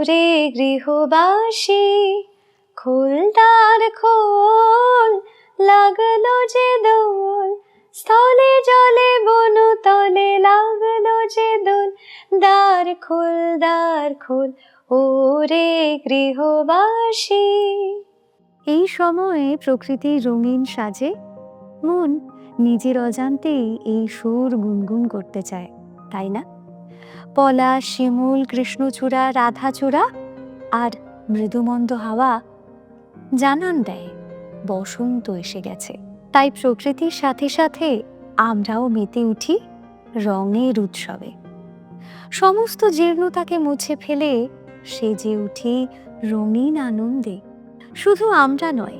রে গৃহবাসী খোলদার খোল লাগল যে দোল, স্থলে জলে বনু তলে লাগল যে দোল, দ্বার খোল দ্বার খোল ও রে গৃহবাসী। এই সময়ে প্রকৃতির রঙিন সাজে, মন নিজের অজান্তেই এই সুর গুনগুন করতে চায়, তাই না? পলাশ শিমুল, কৃষ্ণচূড়া, রাধাচূড়া আর মৃদুমন্দ হাওয়া জানান দেয়, বসন্ত এসে গেছে। তাই প্রকৃতির সাথে সাথে আমরাও মেতে উঠি রঙের উৎসবে। সমস্ত জীর্ণতাকে মুছে ফেলে সেজে উঠি রঙিন আনন্দে। শুধু আমরা নয়,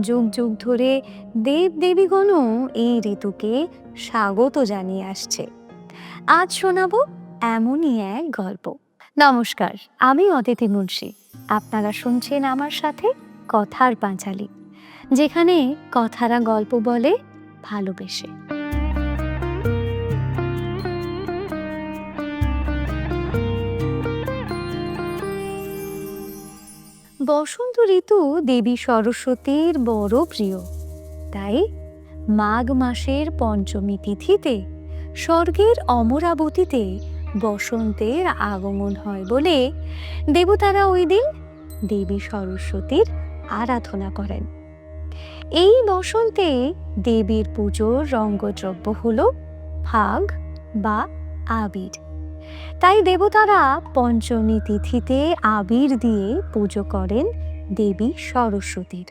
যুগ যুগ ধরে দেব দেবীগণও এই ঋতুকে স্বাগত জানিয়ে আসছে। আজ শোনাবো এমনই এক গল্প। নমস্কার, আমি অদিতি মুন্সি। আপনারা শুনছেন আমার সাথে কথার পাঁচালী, যেখানে কথারা গল্প বলে, ভালোবেসে। বসন্ত ঋতু দেবী সরস্বতীর বড় প্রিয়। তাই মাঘ মাসের পঞ্চমী তিথিতে, স্বর্গের অমরাবতীতে বসন্তের আগমন হয় বলে দেবতারা ওই দিন দেবী সরস্বতীর আরাধনা করেন। এই বসন্তে দেবীর পুজোর রঙ্গদ্রব্য হল ফাগ বা আবির। তাই দেবতারা পঞ্চমী তিথিতে আবির দিয়ে পুজো করেন দেবী সরস্বতীর।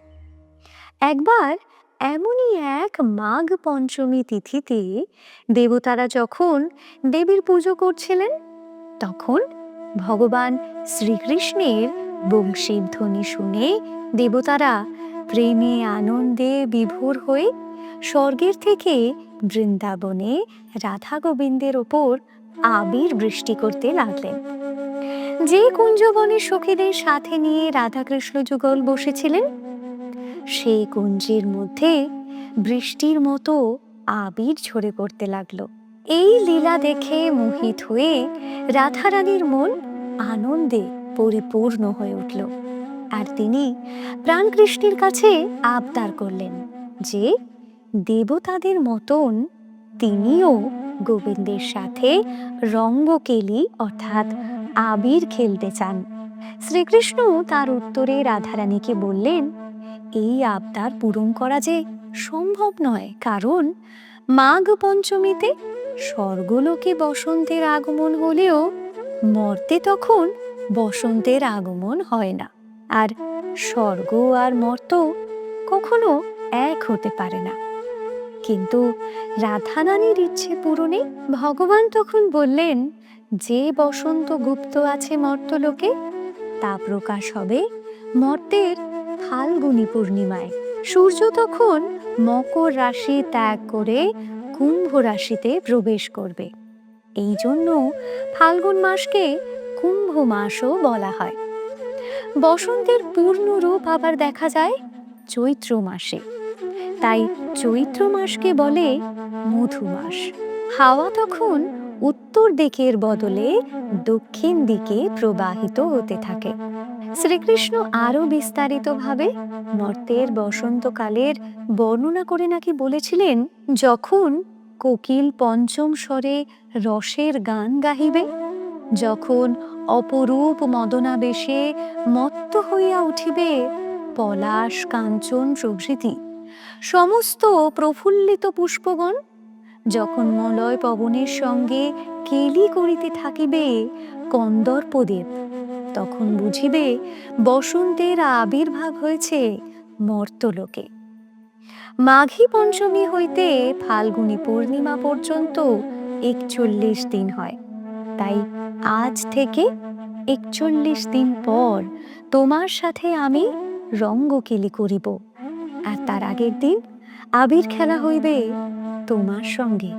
একবার এমনই এক মাঘ পঞ্চমী তিথিতে দেবতারা যখন দেবীর পুজো করছিলেন, তখন ভগবান শ্রীকৃষ্ণের বংশীর ধ্বনি শুনে দেবতারা প্রেমে আনন্দে বিভোর হয়ে স্বর্গের থেকে বৃন্দাবনে রাধা গোবিন্দের ওপর আবির বৃষ্টি করতে লাগলেন। যে কুঞ্জবনের সখীদের সাথে নিয়ে রাধাকৃষ্ণ যুগল বসেছিলেন সেই কুঞ্জের মধ্যে বৃষ্টির মতো আবির ঝরে পড়তে লাগল। এই লীলা দেখে মোহিত হয়ে রাধারানীর মন আনন্দে পরিপূর্ণ হয়ে উঠল। আর তিনি প্রাণকৃষ্ণের কাছে আবদার করলেন যে, দেবতাদের মতন তিনিও গোবিন্দের সাথে রঙ্গকেলি অর্থাৎ আবির খেলতে চান। শ্রীকৃষ্ণ তার উত্তরে রাধারানীকে বললেন এই আবদার পূরণ করা যে সম্ভব নয়, কারণ মাঘ পঞ্চমীতে স্বর্গলোকে বসন্তের আগমন হলেও মর্তে তখন বসন্তের আগমন হয় না। আর স্বর্গ আর মর্ত কখনো এক হতে পারে না। কিন্তু রাধারানীর ইচ্ছে পূরণে ভগবান তখন বললেন, যে বসন্ত গুপ্ত আছে মর্তলোকে, তা প্রকাশ হবে মর্তের ফাল্গুনী পূর্ণিমায়। সূর্য তখন মকর রাশি ত্যাগ করে কুম্ভ রাশিতে প্রবেশ করবে। এই জন্য ফাল্গুন মাসকে কুম্ভ মাসও বলা হয়। বসন্তের পূর্ণ রূপ আবার দেখা যায় চৈত্র মাসে। তাই চৈত্র মাসকে বলে মধু মাস। হাওয়া তখন উত্তর দিকের বদলে দক্ষিণ দিকে প্রবাহিত হতে থাকে। শ্রীকৃষ্ণ আরও বিস্তারিতভাবে মর্তের বসন্তকালের বর্ণনা করে নাকি বলেছিলেন, যখন কোকিল পঞ্চম স্বরে রসের গান গাহিবে, যখন অপরূপ মদনাবেশে মত্ত হইয়া উঠিবে পলাশ কাঞ্চন প্রভৃতি। সমস্ত প্রফুল্লিত পুষ্পগণ যখন মলয় পবনের সঙ্গে কেলি করিতে থাকিবে, কন্দর্পদেব তখন বুঝিবে বসন্তের আবির্ভাব হয়েছে মর্তলোকে। মাঘী পঞ্চমী হইতে ফাল্গুনী পূর্ণিমা পর্যন্ত একচল্লিশ দিন হয়। তাই আজ থেকে একচল্লিশ দিন পর তোমার সাথে আমি রঙ্গকেলি করিব। আর তার আগের দিন আবির খেলা হইবে তোমার সঙ্গে।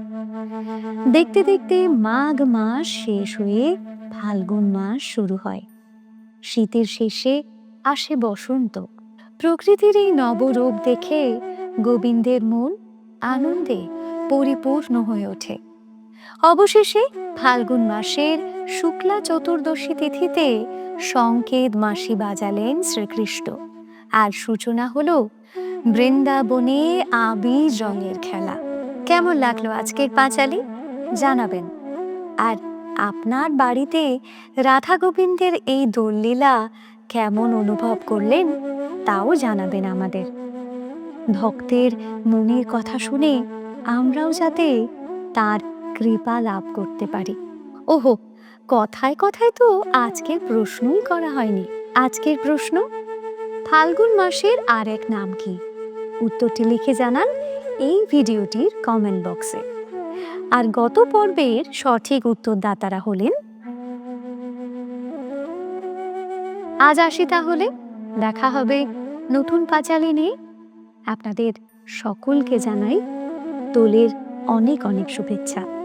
দেখতে দেখতে মাঘ মাস শেষ হয়ে ফাল্গুন মাস শুরু হয়। শীতের শেষে আসে বসন্ত। প্রকৃতির এই নবরূপ দেখে গোবিন্দের মন আনন্দে পরিপূর্ণ হয়ে ওঠে। অবশেষে ফাল্গুন মাসের শুক্লা চতুর্দশী তিথিতে সংকেত মাসি বাজালেন শ্রীকৃষ্ণ। আর সূচনা হলো বৃন্দাবনে আবির রঙের খেলা। কেমন লাগল আজকের পাঁচালি? জানাবেন। আর আপনার বাড়িতে রাধা গোবিন্দের এই দোললীলা কেমন অনুভব করলেন, তাও জানাবেন আমাদের। ভক্তের মনের কথা শুনে আমরাও যাতে তার কৃপা লাভ করতে পারি। ওহো, কথায় কথায় তো আজকের প্রশ্নই করা হয়নি। আজকের প্রশ্ন, ফাল্গুন মাসের আর এক নাম কি? উত্তরটি লিখে জানান এই ভিডিওটির কমেন্ট বক্সে। আর গত পর্বের সঠিক উত্তরদাতারা হলেন। আজ আসি তাহলে, দেখা হবে নতুন পাঁচালি নিয়ে। আপনাদের সকলকে জানাই দোলের অনেক অনেক শুভেচ্ছা।